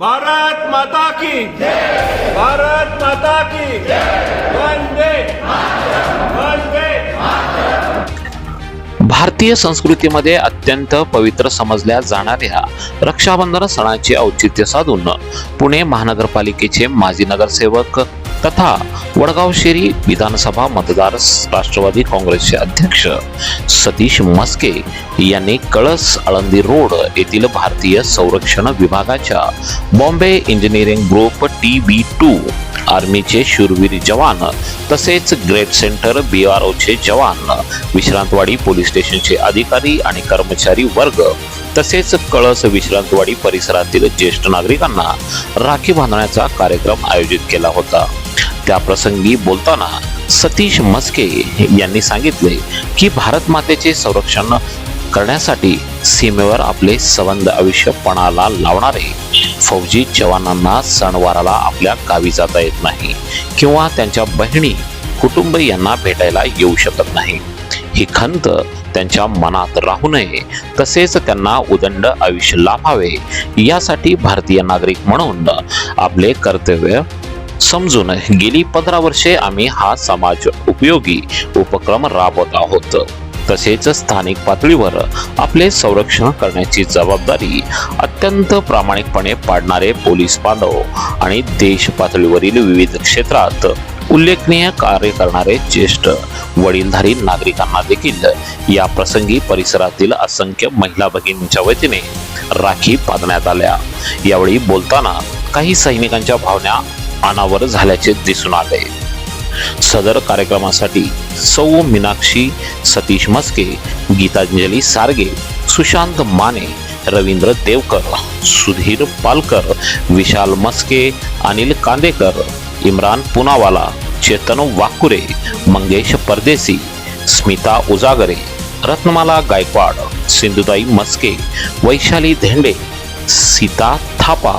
भारत माता की भारत माता की वंदे वंदे भारतीय संस्कृतीमध्ये अत्यंत पवित्र समजल्या जाणाऱ्या रक्षाबंधन सणाचे औचित्य साधून पुणे महानगरपालिकेचे माजी नगरसेवक तथा वडगाव शेरी विधानसभा मतदार राष्ट्रवादी काँग्रेसचे अध्यक्ष सतीश मस्के यांनी कळस आळंदी रोड येथील भारतीय संरक्षण विभागाच्या Bombay engineering group T B two आर्मीचे शूरवीर जवान तसेच ग्रेट सेंटर बी आर ओचे जवान विश्रांतवाडी पोलीस स्टेशनचे अधिकारी आणि कर्मचारी वर्ग तसेच कळस विश्रांतवाडी परिसरातील ज्येष्ठ नागरिकांना राखी बांधण्याचा कार्यक्रम आयोजित केला होता. त्याप्रसंगी बोलताना सतीश मस्के यांनी सांगितले की भारत मातेचे संरक्षण करण्यासाठी सीमेवर आपले संबंध आयुष्य पणाला लावणारे फौजी जवानांना सणवाराला आपल्या गावी जाता येत नाही किंवा त्यांच्या बहिणी कुटुंब यांना भेटायला येऊ शकत नाही. ही खंत त्यांच्या मनात राहू नये तसेच त्यांना उदंड आयुष्य लाभावे यासाठी भारतीय नागरिक म्हणून आपले कर्तव्य समजून गेली पंधरा वर्षे आम्ही हा समाज उपयोगी उपक्रम राबवत आहोत. तसेच स्थानिक पातळीवर आपले संरक्षण करण्याची जबाबदारी अत्यंत प्रामाणिकपणे पाडणारे पोलीस बांधव आणि देश पातळीवरील विविध क्षेत्रात उल्लेखनीय कार्य करणारे ज्येष्ठ वडीलधारी नागरिकांना देखील या प्रसंगी परिसरातील असंख्य महिला भगिनींच्या वतीने राखी बांधण्यात आल्या. यावेळी बोलताना काही सैनिकांच्या भावना अनावर झाल्याचे दिसून आले. सदर कार्यक्रमासाठी सौ मीनाक्षी सतीश मस्के गीतांजली सारगे सुशांत माने रवींद्र देवकर सुधीर पालकर विशाल मस्के अनिल कांदेकर इम्रान पुनावाला चेतन वाकुरे मंगेश परदेसी स्मिता उजागरे रत्नमाला गायकवाड सिंधुताई मस्के वैशाली धेंडे सीता थापा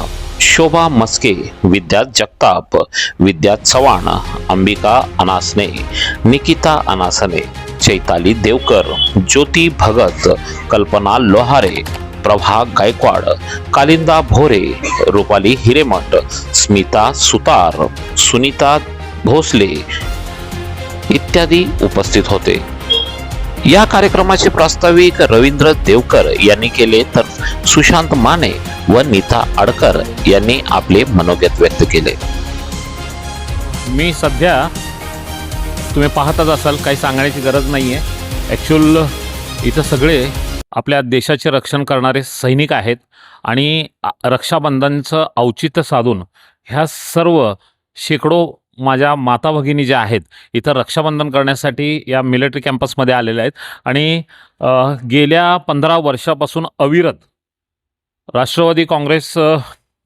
शोभा मस्के विद्या जगताप विद्या चव्हाण अंबिका अनासने निकिता अनासने चैताली देवकर ज्योती भगत कल्पना लोहारे प्रभा गायकवाड कालिंदा भोरे रुपाली हिरेमठ स्मिता सुतार सुनीता भोसले इत्यादी उपस्थित होते. या कार्यक्रमाचे प्रास्ताविक रवींद्र देवकर यांनी केले तर सुशांत माने व नीता अडकर यांनी आपले मनोगत व्यक्त केले. मी सध्या तुम्ही पाहतच असाल काही सांगण्याची गरज नाही आहे ॲक्च्युअल इथं सगळे आपल्या देशाचे रक्षण करणारे सैनिक आहेत आणि रक्षाबंधनचं औचित्य साधून ह्या सर्व शेकडो माझ्या माता भगिनी ज्या आहेत इथं रक्षाबंधन करण्यासाठी या मिलिटरी कॅम्पसमध्ये आलेल्या आहेत. आणि गेल्या पंधरा वर्षापासून अविरत राष्ट्रवादी काँग्रेस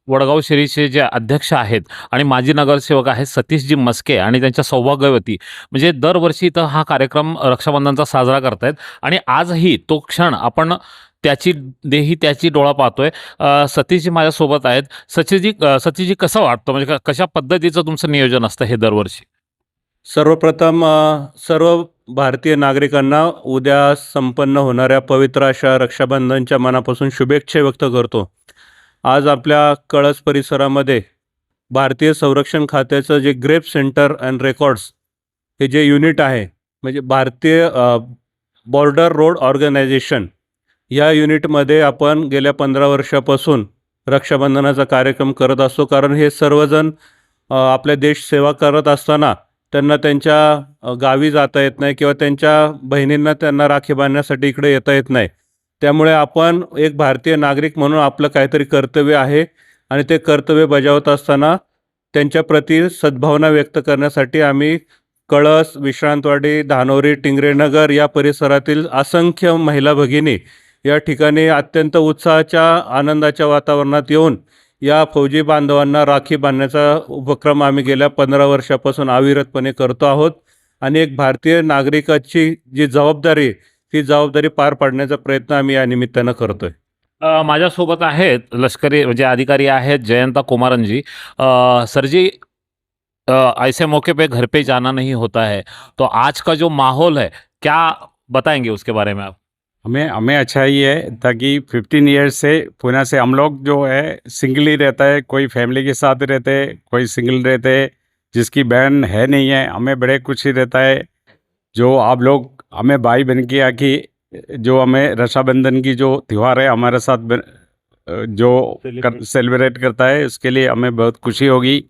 वडगाव शेरीचे जे अध्यक्ष आहेत आणि माजी नगरसेवक आहेत सतीशजी मस्के आणि त्यांच्या सौभाग्यवती म्हणजे दरवर्षी इथं हा कार्यक्रम रक्षाबंधनचा साजरा करतायत आणि आजही तो क्षण आपण त्याची देही त्याची डोळा पाहतोय. सतीशजी माझ्यासोबत आहेत. सतीशजी सतीशजी कसं वाटतं? म्हणजे क- कशा पद्धतीचं तुमचं नियोजन असतं हे दरवर्षी? सर्वप्रथम सर्व भारतीय नागरिकांना उद्या संपन्न होणाऱ्या पवित्र अशा रक्षाबंधनच्या मनापासून शुभेच्छा व्यक्त करतो. आज आपल्या कळस परिसरामध्ये भारतीय संरक्षण खात्याचं जे ग्रेप सेंटर अँड रेकॉर्ड्स हे जे युनिट आहे म्हणजे भारतीय बॉर्डर रोड ऑर्गनायझेशन या युनिटमध्ये आपण गेल्या पंधरा वर्षापासून रक्षाबंधनाचा कार्यक्रम करत असतो. कारण हे सर्वजण आपल्या देश सेवा करत असताना त्यांना त्यांच्या गावी जाता येत नाही किंवा त्यांच्या बहिणींना त्यांना राखी बांधण्यासाठी इकडे येता येत नाही. त्यामुळे आपण एक भारतीय नागरिक म्हणून आपलं काहीतरी कर्तव्य आहे आणि ते कर्तव्य बजावत असताना त्यांच्याप्रती सद्भावना व्यक्त करण्यासाठी आम्ही कळस विश्रांतवाडी धानोरी टिंगरेनगर या परिसरातील असंख्य महिला भगिनी या ठिकाणी अत्यंत उत्साहाच्या आनंदाच्या वातावरणात येऊन या फौजी बांधवांना राखी बांधण्याचा उपक्रम आम्ही गेल्या पंधरा वर्षापासून अविरतपणे करतो आहोत. आणि एक भारतीय नागरिकाची जी जबाबदारी ती जबाबदारी पार पाडण्याचा प्रयत्न आम्ही या निमित्तानं करतोय. आहे माझ्यासोबत आहेत लष्करी म्हणजे अधिकारी आहेत जयंता कुमारनजी. सरजी सर जी ऐसे मौके पे घर पे जाना नहीं होता है. तो आज का जो माहौल है क्या बताएंगे उसके बारे में आप? हमें हमें अच्छा ही है ताकि फिफ्टीन ईयर्स से पुणे से हम लोग जो है सिंगल ही रहता है कोई फैमिली के साथ रहते कोई सिंगल रहते जिसकी बहन है नहीं है हमें बड़े खुशी रहता है। जो आप लोग हमें भाई बन के आके जो हमें रक्षाबंधन की जो त्यौहार है हमारे साथ बन- जो कर, सेलिब्रेट करता है उसके लिए हमें बहुत खुशी होगी।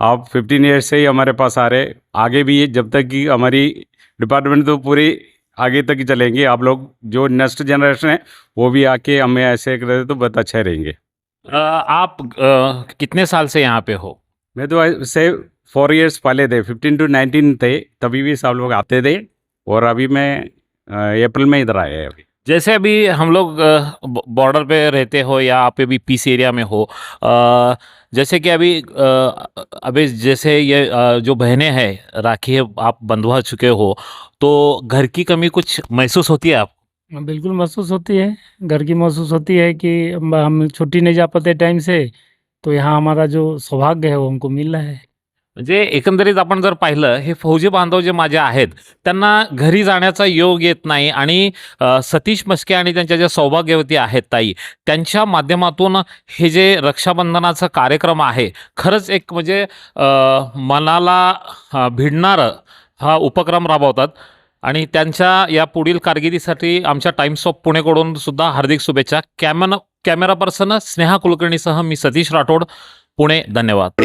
आप फिफ्टीन ईयर्स से ही हमारे पास आ रहे आगे भी जब तक कि हमारी डिपार्टमेंट तो पूरी आगे तक ही चलेंगे। आप लोग जो नेक्स्ट जनरेशन है वो भी आके हमें ऐसे कर तो बहुत अच्छे रहेंगे। आ, आप आ, कितने साल से यहाँ पे हो? मैं तो से फोर इयर्स पहले थे फिफ्टीन टू नाइनटीन थे तभी भी सब लोग आते थे और अभी मैं अप्रैल में इधर आया है अभी। जैसे अभी हम लोग बॉर्डर पे रहते हो या आप अभी पीस एरिया में हो जैसे कि अभी अभी जैसे ये जो बहनें हैं, राखी है, आप बंधवा चुके हो तो घर की कमी कुछ महसूस होती है आप? बिल्कुल महसूस होती है। घर की महसूस होती है कि हम छुट्टी नहीं जा पाते टाइम से तो यहाँ हमारा जो सौभाग्य है वो हमको मिल रहा है। म्हणजे एकंदरीत आपण जर पाहिलं हे फौजी बांधव जे माझे आहेत त्यांना घरी जाण्याचा योग येत नाही आणि सतीश मस्के आणि त्यांच्या ज्या सौभाग्यवती आहेत ताई त्यांच्या माध्यमातून हे जे रक्षाबंधनाचा कार्यक्रम आहे खरंच एक म्हणजे मनाला भिडणारं हा उपक्रम राबवतात. आणि त्यांच्या या पुढील कारकिर्दीसाठी आमच्या टाइम्स ऑफ पुणेकडून सुद्धा हार्दिक शुभेच्छा. कॅमेरा कॅमेरा पर्सन स्नेहा कुलकर्णीसह मी सतीश राठोड पुणे धन्यवाद.